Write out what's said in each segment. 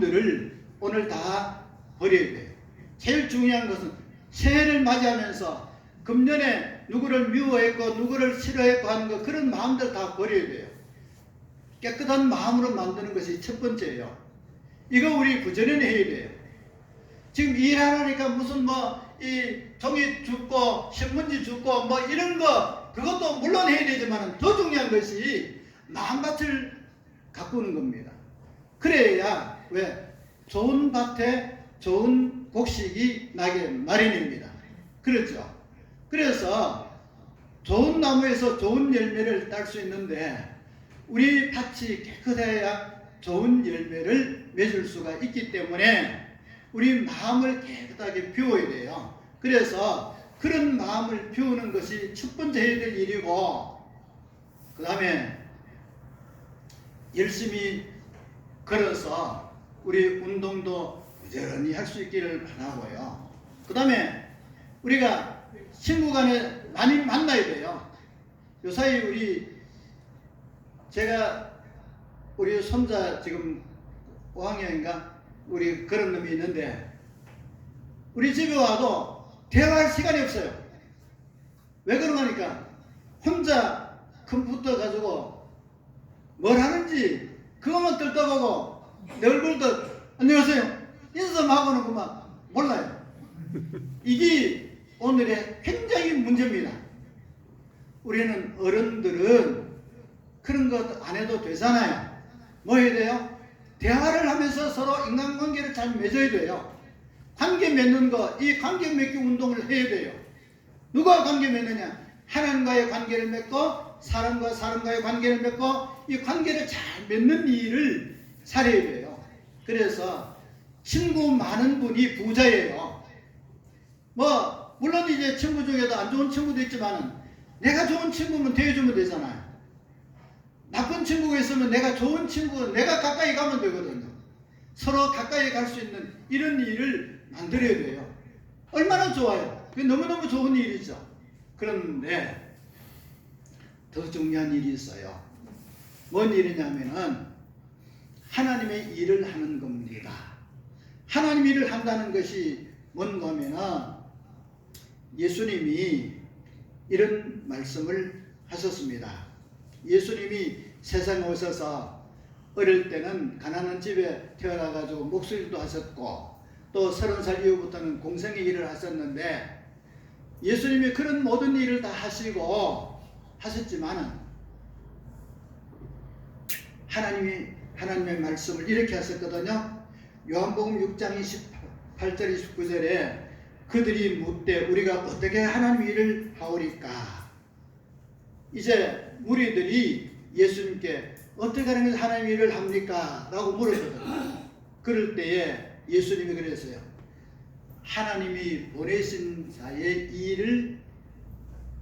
마음들을 오늘 다 버려야 돼요. 제일 중요한 것은 새해를 맞이하면서 금년에 누구를 미워했고 누구를 싫어했고 하는 거 그런 마음들 다 버려야 돼요. 깨끗한 마음으로 만드는 것이 첫 번째예요. 이거 우리 그전에는 해야 돼요. 지금 일하니까 무슨 뭐 이 종이 줍고 신문지 줍고 뭐 이런 거 그것도 물론 해야 되지만 더 중요한 것이 마음밭을 가꾸는 겁니다. 그래야 왜 좋은 밭에 좋은 곡식이 나게 마련입니다. 그렇죠? 그래서 좋은 나무에서 좋은 열매를 딸 수 있는데 우리 밭이 깨끗해야 좋은 열매를 맺을 수가 있기 때문에 우리 마음을 깨끗하게 비워야 돼요. 그래서 그런 마음을 비우는 것이 첫 번째 해야 될 일이고 그 다음에 열심히 걸어서 우리 운동도 부지런히 할 수 있기를 바라고요. 그 다음에 우리가 친구 간에 많이 만나야 돼요. 요사이 우리 제가 우리 손자 지금 5학년인가 우리 그런 놈이 있는데 우리 집에 와도 대화할 시간이 없어요. 왜 그러냐니까 혼자 컴퓨터 가지고 뭘 하는지 그것만 뜯어보고 내 얼굴도 안녕하세요 인사하고는 그만 몰라요. 이게 오늘의 굉장히 문제입니다. 우리는 어른들은 그런 것 안 해도 되잖아요. 뭐 해야 돼요? 대화를 하면서 서로 인간관계를 잘 맺어야 돼요. 관계 맺는 거, 이 관계 맺기 운동을 해야 돼요. 누가 관계 맺느냐? 하나님과의 관계를 맺고 사람과 사람과의 관계를 맺고 이 관계를 잘 맺는 일을 돼요. 그래서 친구 많은 분이 부자예요. 뭐 물론 이제 친구 중에도 안 좋은 친구도 있지만은 내가 좋은 친구면 대해주면 되잖아요. 나쁜 친구가 있으면 내가 좋은 친구, 내가 가까이 가면 되거든요. 서로 가까이 갈 수 있는 이런 일을 만들어야 돼요. 얼마나 좋아요. 그게 너무너무 좋은 일이죠. 그런데 더 중요한 일이 있어요. 뭔 일이냐면은 하나님의 일을 하는 겁니다. 하나님 일을 한다는 것이 뭔가 하면은 예수님이 이런 말씀을 하셨습니다. 예수님이 세상에 오셔서 어릴 때는 가난한 집에 태어나가지고 목소리도 하셨고 또 서른 살 이후부터는 공생의 일을 하셨는데 예수님이 그런 모든 일을 다 하시고 하셨지만은 하나님이 하나님의 말씀을 이렇게 하셨거든요. 요한복음 6장 28절 29절에 그들이 묻되 우리가 어떻게 하나님 일을 하오리까 이제 무리들이 예수님께 어떻게 하는 하나님 일을 합니까? 라고 물었거든요. 그럴 때에 예수님이 그랬어요. 하나님이 보내신 자의 일을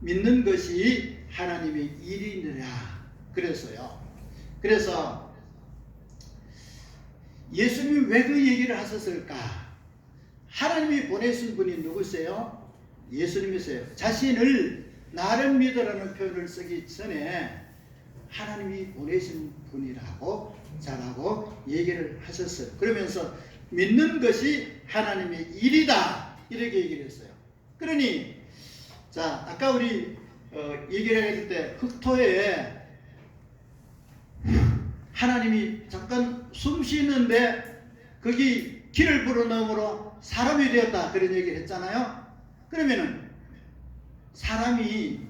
믿는 것이 하나님의 일이니라. 그랬어요. 그래서 예수님이 왜 그 얘기를 하셨을까? 하나님이 보내신 분이 누구세요? 예수님이세요. 자신을 나를 믿으라는 표현을 쓰기 전에 하나님이 보내신 분이라고 잘하고 얘기를 하셨어요. 그러면서 믿는 것이 하나님의 일이다 이렇게 얘기를 했어요. 그러니 자 아까 우리 어, 얘기를 했을 때 흑토에 하나님이 잠깐 숨 쉬는데 거기 길을 불어넣음으로 사람이 되었다 그런 얘기를 했잖아요. 그러면은 사람이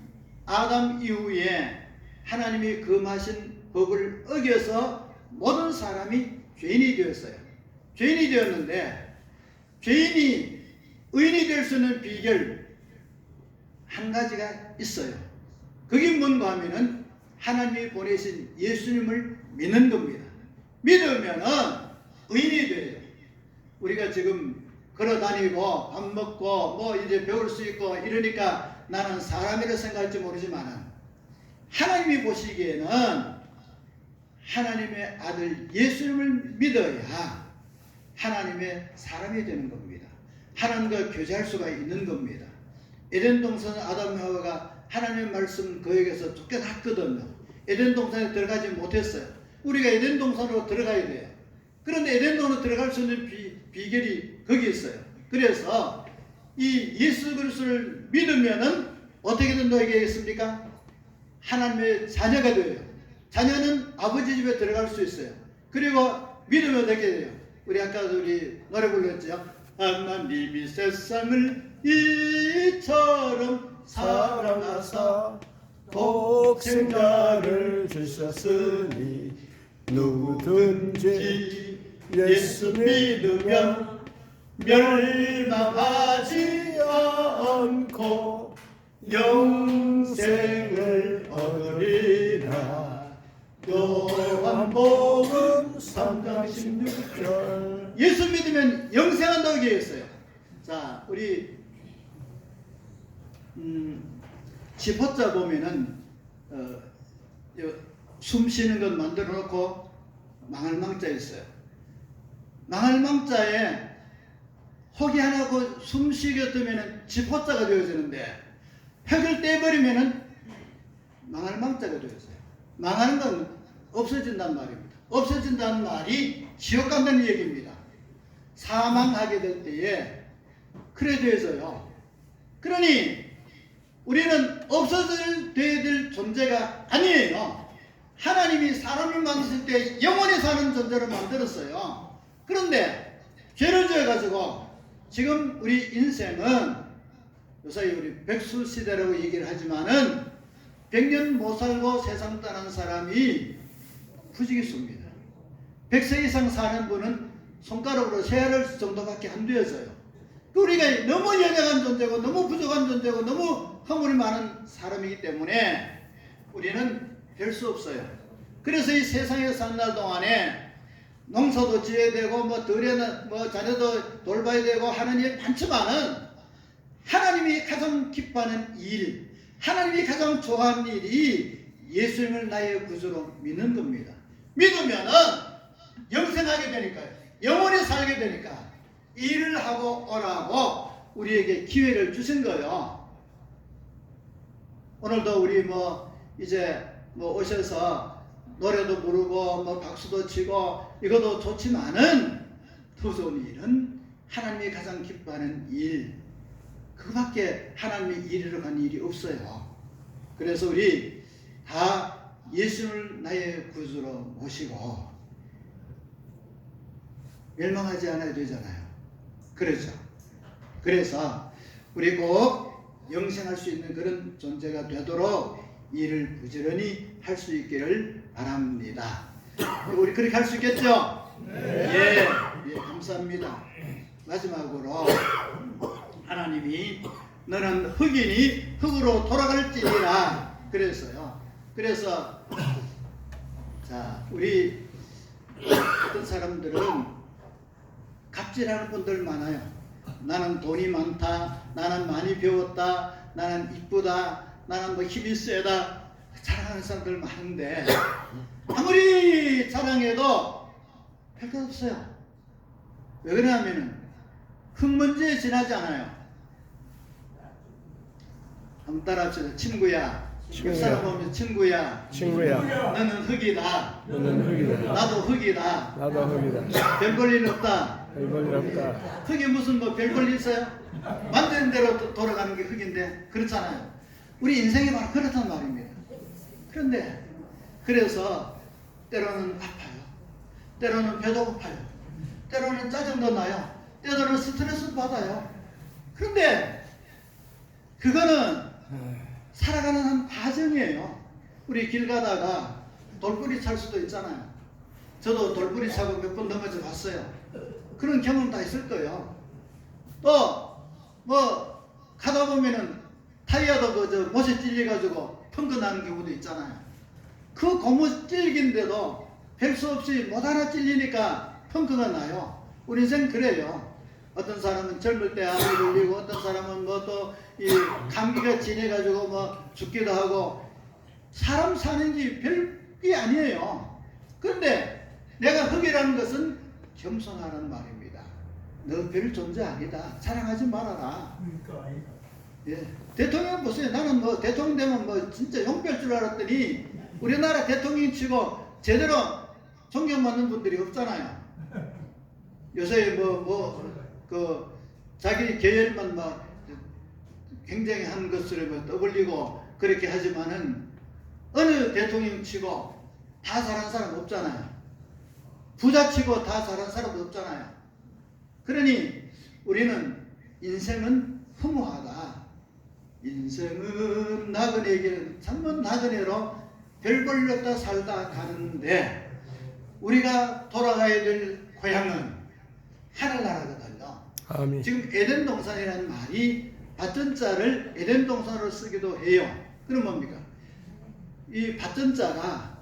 아담 이후에 하나님이 금하신 법을 어겨서 모든 사람이 죄인이 되었어요. 죄인이 되었는데 죄인이 의인이 될 수 있는 비결 한 가지가 있어요. 그게 뭔가 하면은 하나님이 보내신 예수님을 믿는 겁니다. 믿으면은 의인이 돼요. 우리가 지금 걸어 다니고 밥 먹고 뭐 이제 배울 수 있고 이러니까 나는 사람이라 생각할지 모르지만은 하나님이 보시기에는 하나님의 아들 예수님을 믿어야 하나님의 사람이 되는 겁니다. 하나님과 교제할 수가 있는 겁니다. 에덴 동산 아담 하와가 하나님의 말씀 그에게서 쫓겨났거든요. 에덴 동산에 들어가지 못했어요. 우리가 에덴 동산으로 들어가야 돼요. 그런데 에덴동으로 들어갈 수 있는 비, 비결이 거기 있어요. 그래서 이 예수 그리스도를 믿으면은 어떻게 된 너에게 있습니까? 하나님의 자녀가 돼요. 자녀는 아버지 집에 들어갈 수 있어요. 그리고 믿으면 어떻게 돼요? 우리 아까도 우리 노래 불렀죠. 하나님이 세상을 이처럼 사랑하사 복생자를 주셨으니 누구든지 예수 믿으면 멸망하지 않고 영생을 얻으리라 요한복음 3장 16절 예수 믿으면 영생한다고 얘기했어요. 자, 우리 음, 지퍼자 보면은 어, 요, 숨 쉬는 것 만들어 놓고 망할 망자 있어요. 망할 망자에 혹이 하나 고 숨 쉬게 뜨면은 지퍼자가 되어지는데 획을 떼버리면은 망할 망자가 되어져요. 망하는 건 없어진단 말입니다. 없어진다는 말이 지옥 간다는 얘기입니다. 사망하게 될 때에 그래 되어져요. 그러니 우리는 없어질 돼야 될 존재가 아니에요. 하나님이 사람을 만드실 때 영원히 사는 존재로 만들었어요. 그런데 죄를 지어가지고 지금 우리 인생은 요새 우리 백수 시대라고 얘기를 하지만은 100년 못 살고 세상 떠난 사람이 부지기수입니다. 100세 이상 사는 분은 손가락으로 세알 정도밖에 안 되어져요. 그 우리가 너무 연약한 존재고 너무 부족한 존재고 너무 허물이 많은 사람이기 때문에 우리는 별수 없어요. 그래서 이 세상에 사는 날 동안에 농사도 지어야 되고 뭐 들에는 뭐 자녀도 돌봐야 되고 하는 일 많지만은 하나님이 가장 기뻐하는 일, 하나님이 가장 좋아하는 일이 예수님을 나의 구주로 믿는 겁니다. 믿으면은 영생하게 되니까요. 영원히 살게 되니까 일을 하고 오라고 우리에게 기회를 주신 거예요. 오늘도 우리 뭐 이제 뭐 오셔서 노래도 부르고 뭐 박수도 치고 이것도 좋지만은 더 좋은 일은 하나님이 가장 기뻐하는 일 그밖에 하나님의 일으로 간 일이 없어요. 그래서 우리 다 예수를 나의 구주로 모시고 멸망하지 않아야 되잖아요. 그렇죠. 그래서 우리 꼭 영생할 수 있는 그런 존재가 되도록 일을 부지런히 할 수 있기를 바랍니다. 우리 그렇게 할 수 있겠죠? 예, 예, 감사합니다. 마지막으로 하나님이 너는 흑인이 흑으로 돌아갈지니라 그랬어요. 그래서 자 우리 어떤 사람들은 갑질하는 분들 많아요. 나는 돈이 많다. 나는 많이 배웠다. 나는 이쁘다. 나는 뭐 힘이 세다. 자랑하는 사람들 많은데 아무리 자랑해도 별것 없어요. 왜 그러냐면은 흙먼지에 지나지 않아요. 한번 따라합시다. 친구야. 친구야. 보면 친구야. 친구야 너는 흙이다. 너는 흙이다 나도 흙이다. 나도 흙이다 별볼일 없다. 별볼일 없다 흙이 무슨 뭐 별볼일 있어요? 만드는 대로 도- 돌아가는 게 흙인데 그렇잖아요. 우리 인생이 바로 그렇단 말입니다. 그런데 그래서 때로는 아파요. 때로는 배도 고파요. 때로는 짜증도 나요. 때로는 스트레스 받아요. 그런데 그거는 살아가는 한 과정이에요. 우리 길 가다가 돌뿌리 찰 수도 있잖아요. 저도 돌뿌리 차고 몇 번 넘어져 봤어요. 그런 경험 다 있을 거예요. 또, 뭐, 가다 보면은 타이어도 그, 저, 못에 찔려가지고 펑크 나는 경우도 있잖아요. 그 고무 찔긴데도 별 수 없이 못 하나 찔리니까 펑크가 나요. 우리 인생 그래요. 어떤 사람은 젊을 때 암이 걸리고 어떤 사람은 뭐 또 이 감기가 지내가지고 뭐 죽기도 하고 사람 사는 게 별게 아니에요. 그런데 내가 흙이라는 것은 겸손하라는 말입니다. 너 별 존재 아니다. 자랑하지 말아라. 예. 대통령 보세요. 나는 뭐 대통령 되면 뭐 진짜 용별 줄 알았더니 우리나라 대통령 치고 제대로 존경받는 분들이 없잖아요. 요새 뭐 뭐 그 자기 계열만 막 굉장히 한 것으로 뭐 떠벌리고 그렇게 하지만은 어느 대통령 치고 다 잘한 사람 없잖아요. 부자 치고 다 잘한 사람 없잖아요. 그러니 우리는 인생은 허무하다. 인생은 나그네에게는 참은 나그네로 별볼 없다 살다 가는데 우리가 돌아가야 될 고향은 하늘나라거든요. 아멘. 지금 에덴 동산이라는 말이 밭전자를 에덴 동산으로 쓰기도 해요. 그럼 뭡니까? 이 밭전자가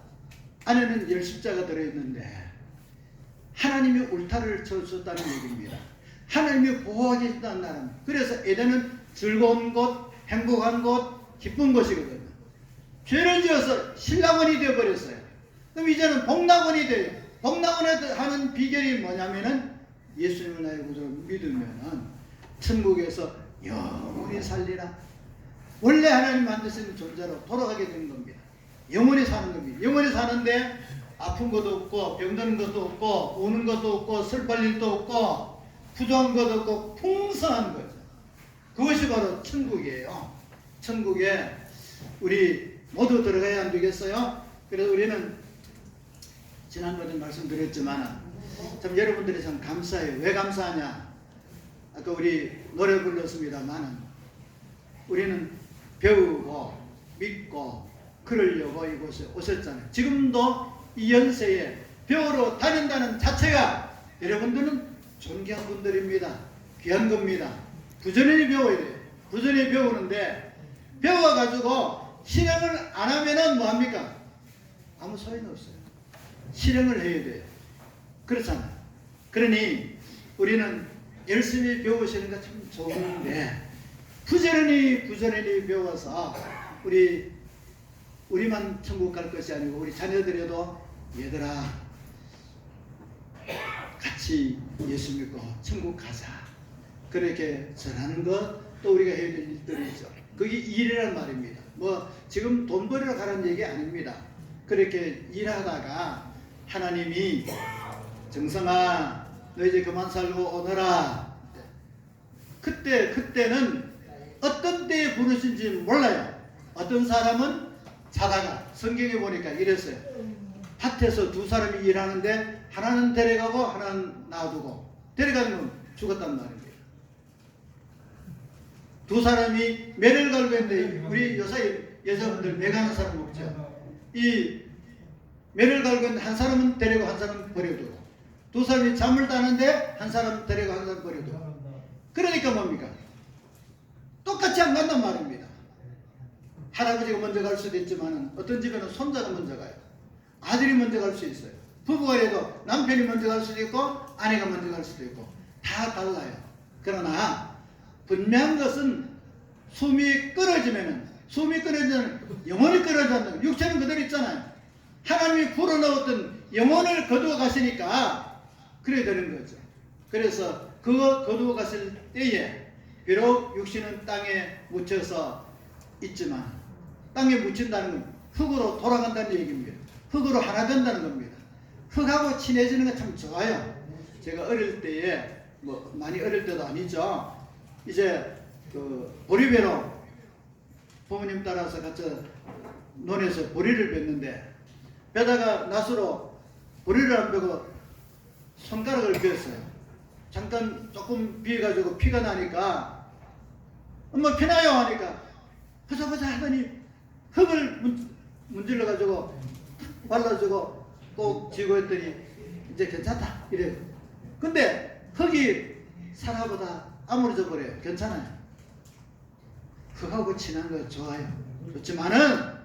안에는 열십자가 들어있는데 하나님이 울타리를 쳐주셨다는 얘기입니다. 하나님이 보호하게 해준다는 나라. 그래서 에덴은 즐거운 곳, 행복한 곳, 기쁜 곳이거든요. 죄를 지어서 신랑원이 되어버렸어요. 그럼 이제는 복락원이 돼요. 복락원에 하는 비결이 뭐냐면은 예수님을 나의 구주로 믿으면은 천국에서 영원히 살리라. 원래 하나님 만드신 존재로 돌아가게 되는 겁니다. 영원히 사는 겁니다. 영원히 사는데 아픈 것도 없고 병드는 것도 없고 우는 것도 없고 슬플 일도 없고 부족한 것도 없고 풍성한 거죠. 그것이 바로 천국이에요. 천국에 우리 모두 들어가야 안 되겠어요? 그래서 우리는 지난번에 말씀드렸지만 참 여러분들이 참 감사해요. 왜 감사하냐? 아까 우리 노래 불렀습니다만은 우리는 배우고 믿고 그러려고 이곳에 오셨잖아요. 지금도 이 연세에 배우러 다닌다는 자체가 여러분들은 존귀한 분들입니다. 귀한 겁니다. 부지런히 배워야 돼요. 부지런히 배우는데 배워가지고 실행을 안 하면은 뭐합니까? 아무 소용이 없어요. 실행을 해야 돼요. 그렇잖아요. 그러니 우리는 열심히 배우시는 거참 좋은데 부지런히 부지런히 배워서 우리 우리만 천국 갈 것이 아니고 우리 자녀들에도 얘들아 같이 예수 믿고 천국 가자 그렇게 전하는 것 또 우리가 해야 될 일들이죠. 그게 일이란 말입니다. 뭐 지금 돈 벌이러 가라는 얘기 아닙니다. 그렇게 일하다가 하나님이 정성아 너 이제 그만 살고 오너라 그때 그때는 어떤 때에 부르신지 몰라요. 어떤 사람은 자다가 성경에 보니까 이랬어요. 밭에서 두 사람이 일하는데 하나는 데려가고 하나는 놔두고 데려가는 건 죽었단 말입니다. 두 사람이 매를 갈고 있는데 우리 요새 여자분들 매 가는 사람 없죠. 이 매를 갈고 있는데 한 사람은 데리고 한 사람은 버려두고 두 사람이 잠을 자는데 한 사람 데리고 한 사람 버려두고 그러니까 뭡니까? 똑같이 안 간단 말입니다. 할아버지가 먼저 갈 수도 있지만 어떤 집에는 손자가 먼저 가요. 아들이 먼저 갈 수 있어요. 부부가 해도 남편이 먼저 갈 수도 있고 아내가 먼저 갈 수도 있고 다 달라요. 그러나 분명한 것은 숨이 끊어지면은 숨이 끊어지면 영혼이 끊어지 않는 육체는 그대로 있잖아요. 하나님이 불어넣었던 영혼을 거두어 가시니까 그래야 되는 거죠. 그래서 그거 거두어 갔을 때에 비록 육신은 땅에 묻혀서 있지만 땅에 묻힌다는 건 흙으로 돌아간다는 얘기입니다. 흙으로 하나 된다는 겁니다. 흙하고 친해지는 건 참 좋아요. 제가 어릴 때에 뭐 많이 어릴 때도 아니죠. 이제 그 보리배로 부모님 따라서 같이 논에서 보리를 뱉는데 배다가 낫으로 보리를 안 베고 손가락을 베었어요. 잠깐 조금 비해가지고 피가 나니까 엄마 피나요 하니까 보자보자 하더니 흙을 문, 문질러가지고 발라주고 꼭 쥐고 했더니 이제 괜찮다 이래요. 근데 흙이 사라보다 아무래져 버려요. 괜찮아요. 흙하고 친한 거 좋아요. 좋지만은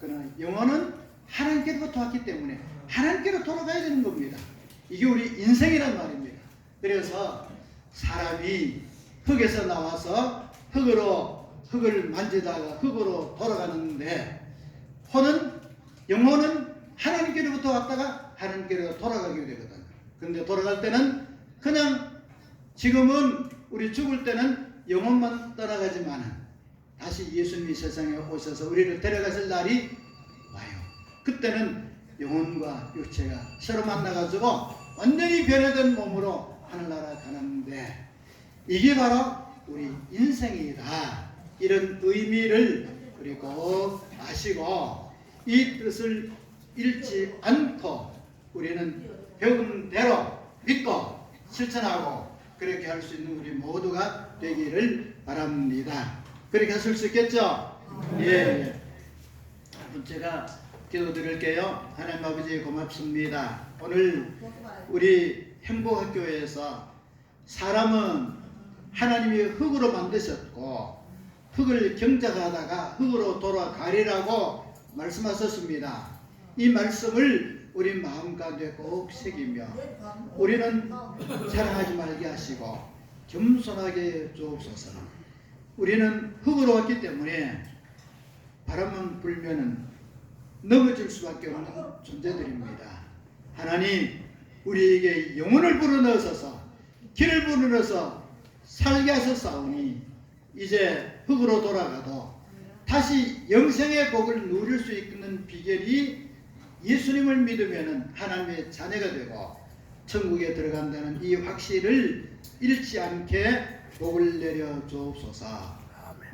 그러나 영혼은 하나님께로부터 왔기 때문에 하나님께로 돌아가야 되는 겁니다. 이게 우리 인생이란 말입니다. 그래서 사람이 흙에서 나와서 흙으로 흙을 만지다가 흙으로 돌아가는데 혼은 영혼은 하나님께로부터 왔다가 하나님께로 돌아가게 되거든. 근데 돌아갈 때는 그냥 지금은 우리 죽을 때는 영혼만 떠나가지만은 다시 예수님이 세상에 오셔서 우리를 데려가실 날이 와요. 그때는 영혼과 육체가 서로 만나가지고 완전히 변해된 몸으로 하늘나라 가는데 이게 바로 우리 인생이다 이런 의미를 꼭 아시고 이 뜻을 잃지 않고 우리는 배운 대로 믿고 실천하고 그렇게 할 수 있는 우리 모두가 되기를 바랍니다. 그렇게 하실 수 있겠죠? 예. 예. 제가 기도 드릴게요. 하나님 아버지 고맙습니다. 오늘 우리 행복학교에서 사람은 하나님이 흙으로 만드셨고 흙을 경작하다가 흙으로 돌아가리라고 말씀하셨습니다. 이 말씀을 우리 마음 가운데 꼭 새기며 우리는 자랑하지 말게 하시고 겸손하게 주옵소서. 우리는 흙으로 왔기 때문에 바람은 불면은 넘어질 수밖에 없는 존재들입니다. 하나님, 우리에게 영혼을 불어넣으셔서 길을 불어넣어서 살게 하셨사오니 이제 흙으로 돌아가도 다시 영생의 복을 누릴 수 있는 비결이 예수님을 믿으면 하나님의 자녀가 되고 천국에 들어간다는 이 확신을 잃지 않게 복을 내려 주옵소서.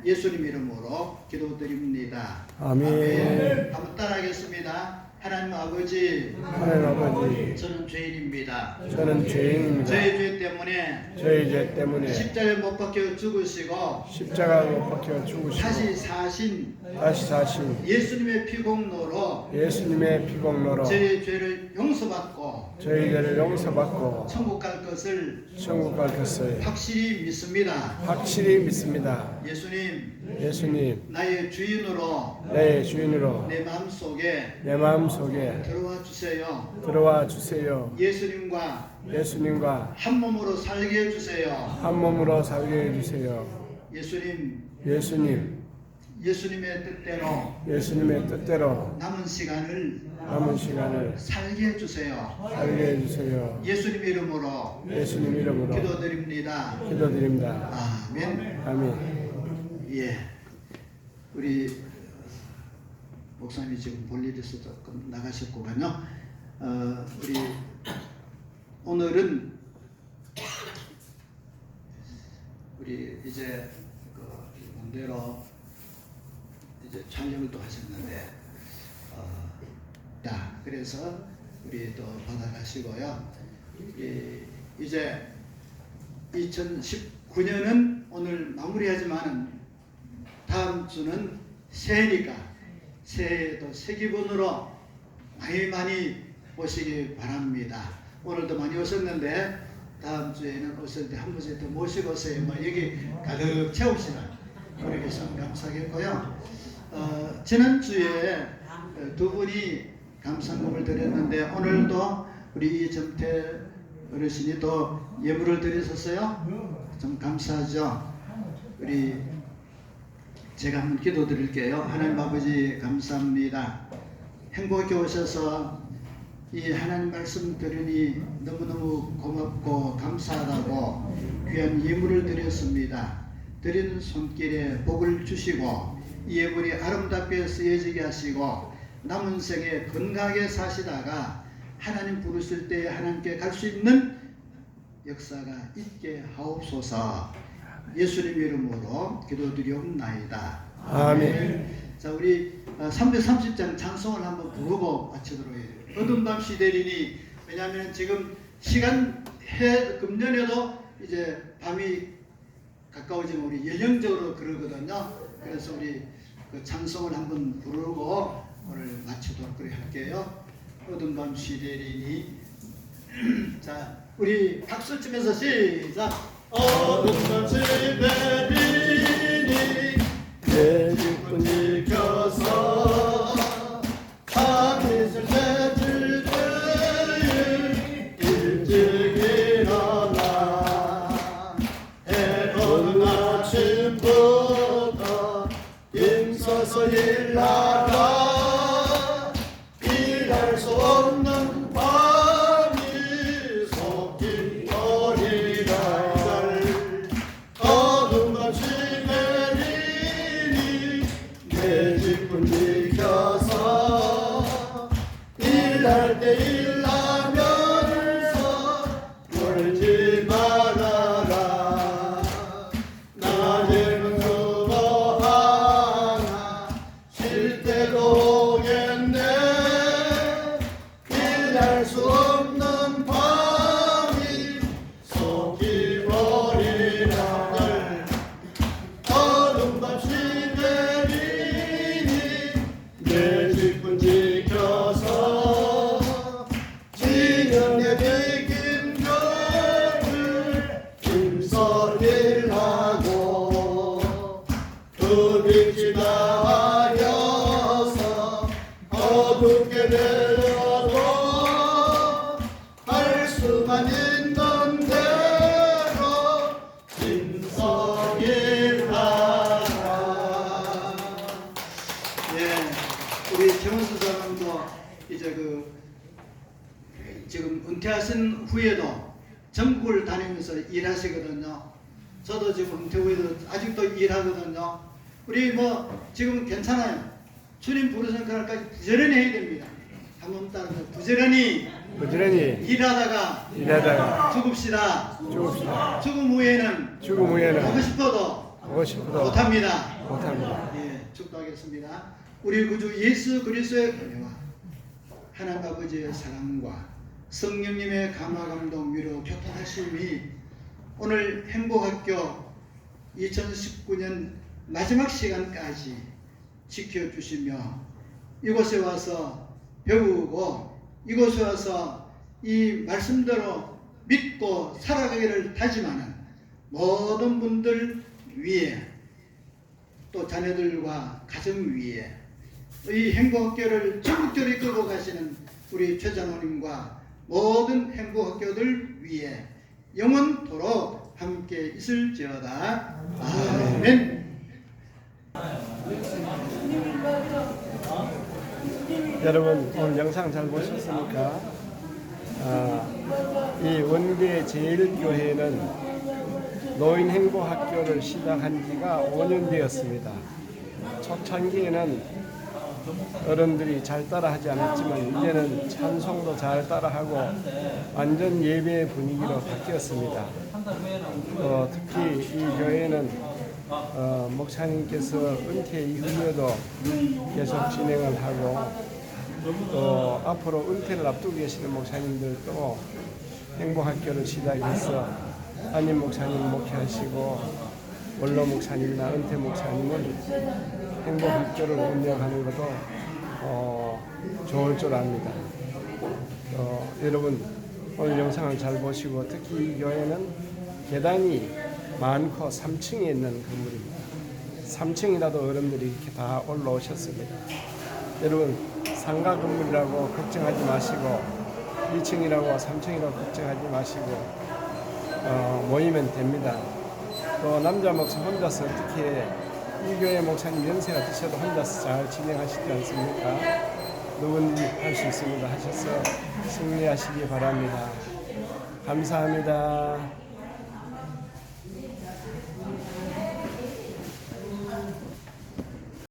예수님 이름으로 기도드립니다. 아멘. 한번 따라하겠습니다. 하나님 아버지, 하나님 아버지, 저는 죄인입니다. 저는 죄인입니다. 저의 죄 때문에 저희 죄 때문에 십자가에 못 박혀 죽으시고 십자가 못 박혀 죽으시고 다시 사신 다시 사신 예수님의 피공로로 예수님의 피공로로 저의 죄를 용서받고 저희 죄를 용서받고 천국 갈 것을 천국 갈 것을 확실히 믿습니다. 확실히 믿습니다. 예수님, 예수님, 나의 주인으로 내 주인으로 내 마음 속에 내 마음 속에 들어와 주세요. 들어와 주세요. 예수님과 예수님과 한 몸으로 살게 해 주세요. 한 몸으로 살게 해주세요. 예수님, 예수님, 예수님의 뜻대로 예수님의 뜻대로 남은 시간을 남은 시간을 살게 해주세요. 살게 해주세요. 예수님 이름으로 예수님 이름으로 기도드립니다. 기도드립니다. 아멘. 아멘. 예. 우리 목사님이 지금 볼 일이 있어서 조금 나가셨구만요. 어, 우리 오늘은 우리 이제 그 원대로 이제 촬영을 또 하셨는데 어, 자 그래서 우리 또 받아가시고요. 이, 이제 2019년은 오늘 마무리하지만은 다음 주는 새해니까 새해에도 새 기분으로 많이 많이 오시기 바랍니다. 오늘도 많이 오셨는데 다음 주에는 오실 때한 번씩 더 모시고 오세요. 뭐 여기 가득 채웁시다. 참 감사하겠고요. 어, 지난주에 어, 두 분이 감상금을 드렸는데 오늘도 우리 이정태 어르신이 또 예물을 드리셨어요. 좀 감사하죠. 우리 제가 한번 기도 드릴게요. 하나님 아버지 감사합니다. 행복하게 오셔서 이 하나님 말씀 들으니 너무너무 고맙고 감사하다고 귀한 예물을 드렸습니다. 드리는 손길에 복을 주시고 이 예물이 아름답게 쓰여지게 하시고 남은 생에 건강하게 사시다가 하나님 부르실 때 하나님께 갈 수 있는 역사가 있게 하옵소서 예수님 이름으로 기도드리옵나이다. 아멘. 자 우리 330장 찬송을 한번 부르고 마치도록 해요. 어둠 밤 시대리니 왜냐하면 지금 시간 해 금년에도 이제 밤이 가까워지면 우리 연령적으로 그러거든요. 그래서 우리 그 찬송을 한번 부르고 오늘 마치도록 그렇게 할게요. 어둠 밤 시대리니 자 우리 박수 치면서 시작. 어둠 밤 시대리니 내켜 i'll be Yeah. 죽게 되어도 할 수만 있는 대로 진성일하라 예, 우리 정수정도 이제 그 지금 은퇴하신 후에도 전국을 다니면서 일하시거든요. 저도 지금 은퇴 후에도 아직도 일하거든요. 우리 뭐 지금 괜찮아요. 주님 부르신 그날까지 부지런히 해야 됩니다. 한번 따라서 부지런히 부지런히 일하다가 일하다가 죽읍시다. 죽읍시다. 죽음 후에는 죽음 후에는 싶어도 보고 싶어도 못합니다. 못합니다. 예, 축도하겠습니다. 우리 구주 예수 그리스도의 은혜와 하나님 아버지의 사랑과 성령님의 감화 감동 위로 교통하심이 오늘 행복학교 2019년 마지막 시간까지 지켜주시며 이곳에 와서 배우고 이곳에 와서 이 말씀대로 믿고 살아가기를 다짐하는 모든 분들 위에 또 자녀들과 가정 위에 이 행복학교를 전국적으로 이끌고 가시는 우리 최장로님과 모든 행복학교들 위에 영원토록 함께 있을지어다. 아멘. 여러분 오늘 영상 잘 보셨습니까? 아, 이 원계 제일교회는 노인 행복학교를 시작한 지가 5년 되었습니다. 초창기에는 어른들이 잘 따라하지 않았지만 이제는 찬송도 잘 따라하고 완전 예배 분위기로 바뀌었습니다. 어, 특히 이 교회는 어, 목사님께서 은퇴 이후에도 계속 진행을 하고 또 앞으로 은퇴를 앞두고 계시는 목사님들도 행복학교를 시작해서 담임 목사님 목회하시고 원로 목사님이나 은퇴 목사님은 행복학교를 운영하는 것도 어, 좋을 줄 압니다. 어, 여러분 오늘 영상을 잘 보시고 특히 이 교회는 계단이 많고 3층에 있는 건물입니다. 3층이라도 어른들이 이렇게 다 올라오셨습니다. 여러분 상가 건물이라고 걱정하지 마시고 2층이라고 3층이라고 걱정하지 마시고 어, 모이면 됩니다. 또 남자 목사 혼자서 어떻게 이 교회 목사님 연세가 드셔도 혼자서 잘 진행하시지 않습니까? 누구든지 할 수 있습니다 하셔서 승리하시기 바랍니다. 감사합니다.